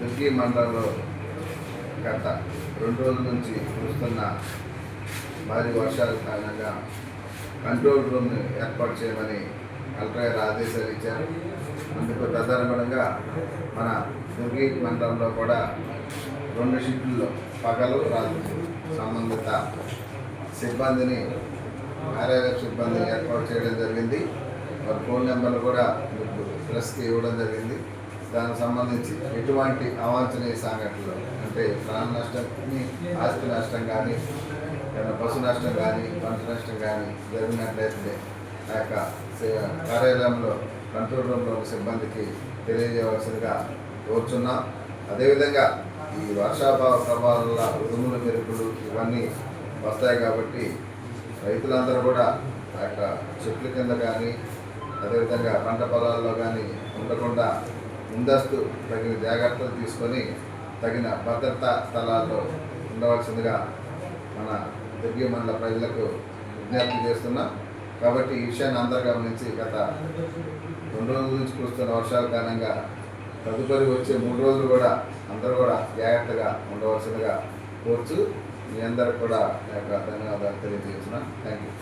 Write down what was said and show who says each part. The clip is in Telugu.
Speaker 1: దుర్గి మండలంలో గత రెండు రోజుల నుంచి కురుస్తున్న భారీ వర్షాల కారణంగా కంట్రోల్ రూమ్ని ఏర్పాటు చేయమని కలెక్టర్ గారు ఆదేశాలు ఇచ్చారు. అందుకు తదనుగుణంగా మన దుర్గి మండలంలో కూడా రెండు షిఫ్టుల్లో పగలు రాత్రి సంబంధిత సిబ్బందిని కార్యాలయ సిబ్బందిని ఏర్పాటు చేయడం జరిగింది. వారి ఫోన్ నెంబర్లు కూడా మీకు ప్రెస్కి ఇవ్వడం జరిగింది. దానికి సంబంధించి ఎటువంటి అవాంఛనీయ సంఘటనలు అంటే ప్రాణ నష్టం ఆస్తి నష్టం కానీ ఏదైనా పశు నష్టం కానీ పంట నష్టం కానీ జరిగినట్లయితే ఆ యొక్క కార్యాలయంలో కంట్రోల్ రూమ్లో సిబ్బందికి తెలియజేయవలసిందిగా కోరుచున్నాం. అదేవిధంగా ఈ వర్షాభావ ప్రభావాల వల్ల ఉరుములు మెరుపులు ఇవన్నీ వస్తాయి కాబట్టి రైతులందరూ కూడా ఆ యొక్క చెట్ల కింద కానీ అదేవిధంగా పంట పొలాల్లో కానీ ఉండకుండా ముందస్తు తగిన జాగ్రత్తలు తీసుకొని తగిన భద్రతా స్థలాల్లో ఉండవలసిందిగా మన దుర్గి మండల ప్రజలకు విజ్ఞప్తి చేస్తున్నాం. కాబట్టి ఈ విషయాన్ని అందరు గమనించి గత రెండు రోజుల నుంచి కురుస్తున్న వర్షాల కారణంగా తదుపరి వచ్చే మూడు రోజులు కూడా అందరూ కూడా జాగ్రత్తగా ఉండవలసిందిగా కోరుచు మీ అందరికి కూడా నా యొక్క ధన్యవాదాలు తెలియజేస్తున్నాను థ్యాంక్ యూ